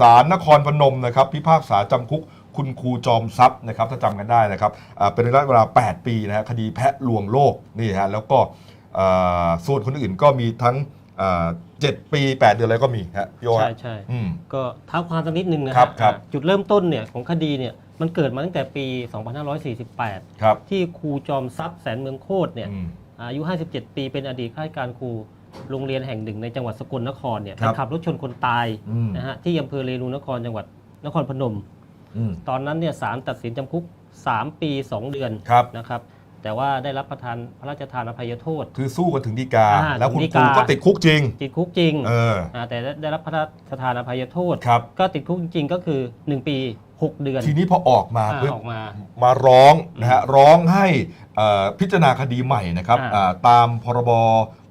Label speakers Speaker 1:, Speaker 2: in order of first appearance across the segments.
Speaker 1: ศาลนครพนมนะครับพิพากษาจำคุกคุณครูจอมทรัพย์นะครับถ้าจำกันได้นะครับอ่าเป็นระยะเวลา 8 ปีนะฮะคดีแพะลวงโลกนี่ฮะแล้วก็อ่าส่วนคนอื่นก็มีทั้งอ่า7ปี 8 เดือนอะไรก็มีฮะพี่โอ
Speaker 2: ใช่
Speaker 1: ฮะ
Speaker 2: ใช่
Speaker 1: อืม
Speaker 2: ก็เท้าความสักนิดนึงนะครับ
Speaker 1: ครับ
Speaker 2: จุดเริ่มต้นเนี่ยของคดีเนี่ยมันเกิดมาตั้งแต่ปี 2548
Speaker 1: ครับ
Speaker 2: ที่ครูจอมทรัพย์แสนเมืองโคตรเนี่ย
Speaker 1: อืม
Speaker 2: อายุ 57 ปีเป็นอดีตข้าราชการครู โรงเรียนแห่งหนึ่งในจังหวัดสกลนครเนี่ย
Speaker 1: ครับ
Speaker 2: ไปขับรถชนคนตาย
Speaker 1: อืม
Speaker 2: นะฮะที่อำเภอเรนูนครจังหวัดนครพนม
Speaker 1: อืม
Speaker 2: ตอนนั้นเนี่ยศาลตัดสินจำคุก 3 ปี 2 เดือน
Speaker 1: ครับ
Speaker 2: นะครับแต่ว่าได้รับประทานพระราชทานอภัยโทษ
Speaker 1: คือสู้กันถึงดีกา
Speaker 2: อ่า
Speaker 1: แล้วคุณ
Speaker 2: ถึงฎี
Speaker 1: ครู
Speaker 2: กา
Speaker 1: ก็ติดคุกจริง
Speaker 2: ติดคุกจริง
Speaker 1: เออา
Speaker 2: แต่ได้ได้รับพระราชทานอภัยโทษ
Speaker 1: ครับ
Speaker 2: ก็ติดคุกจริงๆก็คือ 1 ปี 6 เดือน
Speaker 1: ทีนี้พอออกมา
Speaker 2: อ่า
Speaker 1: เพื่อ
Speaker 2: ออกมา
Speaker 1: มาร้องนะฮะร้องให้เอ่อพิจารณาคดีใหม่นะครับ
Speaker 2: อ่า
Speaker 1: อ่าตามพรบ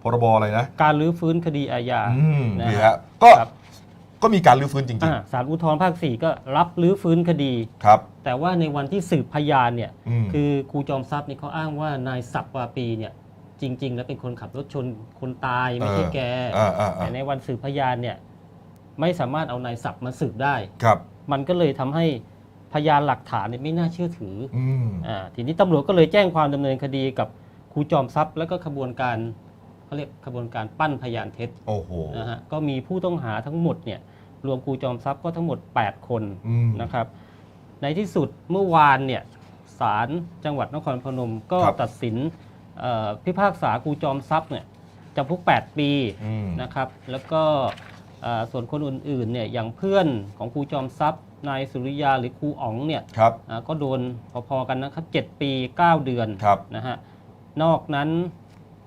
Speaker 1: พรบอะไรนะ
Speaker 2: การรื้อฟื้นคดีอาญา
Speaker 1: อืม
Speaker 2: นะ
Speaker 1: นี่
Speaker 2: ฮะ
Speaker 1: ฮะก็
Speaker 2: ครับ
Speaker 1: ก็มีการรื้อฟื้นจริง
Speaker 2: อ่าศาลอุทธรภาค4ก็รับรื้อฟื้นคดี
Speaker 1: ๆ ครับ
Speaker 2: แต่ว่าในวันที่สืบพยานเนี่ย
Speaker 1: อืม
Speaker 2: คือครูจอมทรัพย์นี่เขาอ้างว่านายศักดิ์วาปีเนี่ย จริง ๆ แล้วเป็นคนขับรถชนคนตายไม่ใช่แก
Speaker 1: อ่าอ่า
Speaker 2: แต่
Speaker 1: อ่า
Speaker 2: ในวันสืบพยานเนี่ย ไม่สามารถเอานายศักดิ์มาสืบได้
Speaker 1: ครับ
Speaker 2: มันก็เลยทำให้พยานหลักฐานเนี่ยไม่น่าเชื่อถือ
Speaker 1: อืม
Speaker 2: อ่าทีนี้ตำรวจก็เลยแจ้งความดำเนินคดีกับครูจอมทรัพย์ แล้วก็ขบวนการ เขาเรียกขบวนการปั้นพยานเท็จ
Speaker 1: โอ้โห
Speaker 2: นะฮะก็มีผู้ต้องหาทั้งหมดเนี่ยรวมครูจอมทรัพย์ก็ทั้งหมด 8 คน
Speaker 1: อืม
Speaker 2: นะครับ ในที่สุดเมื่อวานเนี่ยศาลจังหวัดนครพนมก็
Speaker 1: ครับ
Speaker 2: ตัดสินเอ่อพิพากษาครูจอมทรัพย์เนี่ยจำคุก 8 ปี
Speaker 1: อืม
Speaker 2: นะครับแล้วก็เอ่อส่วนคนอื่นๆเนี่ยอย่างเพื่อนของครูจอมทรัพย์นายสุริยาหรือครูอ๋องเนี่ย
Speaker 1: ครับ
Speaker 2: อ่าก็โดนพอๆกันนะครับ7ปี 9 เดือน
Speaker 1: ครับ
Speaker 2: นะฮะนอกนั้น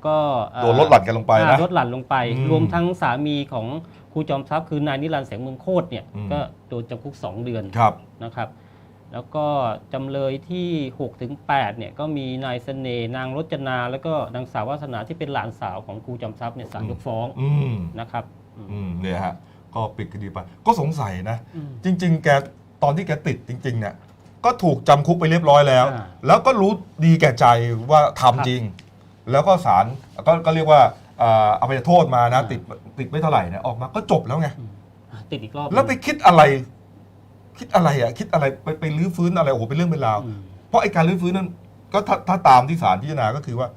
Speaker 2: ก็เอ่อ
Speaker 1: โดนลดหลั่นกันลงไปนะ
Speaker 2: อ่าลดหลั่นลงไป
Speaker 1: อืม
Speaker 2: รวมทั้งสามีของครูจอมทรัพย์คือนายนิรันดร์แสงเมืองโคตรเนี่ย
Speaker 1: อืม
Speaker 2: ก็โดนจำคุก 2 เดือน
Speaker 1: ครับ
Speaker 2: นะครับ แล้วก็จำเลยที่6ถึง8เนี่ยก็มีนายเสน่ห์นางรจนา แล้วก็นางสาววาสนาที่เป็นหลานสาวของครูจอมทรัพย์เนี่ยศาลยกฟ้อง
Speaker 1: อืม
Speaker 2: นะครับอืม
Speaker 1: อืมเนี่ยฮะก็ปิดคดีไป ก็สงสัยนะ
Speaker 2: อืม
Speaker 1: จริง ๆ แกตอนที่แกติดจริง ๆ เนี่ยก็ถูกจำคุกไปเรียบร้อยแล้ว
Speaker 2: อ่า
Speaker 1: แล้วก็รู้ดีแก่ใจว่าทำจริง แล้วก็ศาลก็ก็เรียกว่าอ่าอภัยโทษมานะ ติดติดไม่เท่าไหร่เนี่ยออกมาก็จบแล้วไง
Speaker 2: อะติดอีกรอบ
Speaker 1: แล้วไปคิดอะไร คิดอะไรอะ คิดอะไรไปไปรื้อฟื้นอะไรโอ้โหเป็นเรื่องเป็นราว
Speaker 2: อืม
Speaker 1: เพราะไอ้การรื้อฟื้นนั้นก็ถ้าถ้าตามที่ศาลพิจารณาก็คือว่า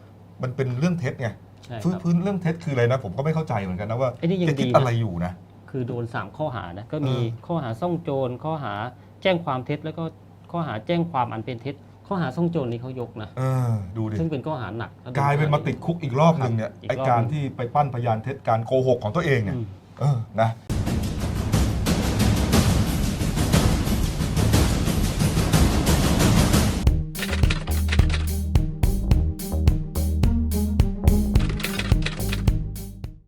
Speaker 1: มันเป็นเรื่องเท็จไง
Speaker 2: ใช่
Speaker 1: ฟื้น
Speaker 2: ครับ
Speaker 1: ฟื้นเรื่องเท็จคืออะไรนะผมก็ไม่เข้าใจเหมือนกันนะว่า
Speaker 2: ไอ้นี่ยัง
Speaker 1: แกคิด
Speaker 2: ดีนะ
Speaker 1: อะไรอยู่นะ
Speaker 2: คือโดน 3 ข้อหานะก็มี
Speaker 1: เออ
Speaker 2: ข้อหาซ่องโจรข้อหาแจ้งความเท็จแล้วก็ข้อหาแจ้งความอันเป็นเท็จ ข้อหาซ่องโจรนี่เขายกนะ
Speaker 1: เออดูดิ
Speaker 2: ซึ่งเป็นข้อหาหนัก
Speaker 1: กลายเป็นมาติดคุกอีกรอบหนึ่งเนี่ย
Speaker 2: อีกรอบ
Speaker 1: ไอการที่ไปปั้นพยานเท็จการโกหกของตัวเองเนี่ย
Speaker 2: อืม
Speaker 1: เออนะ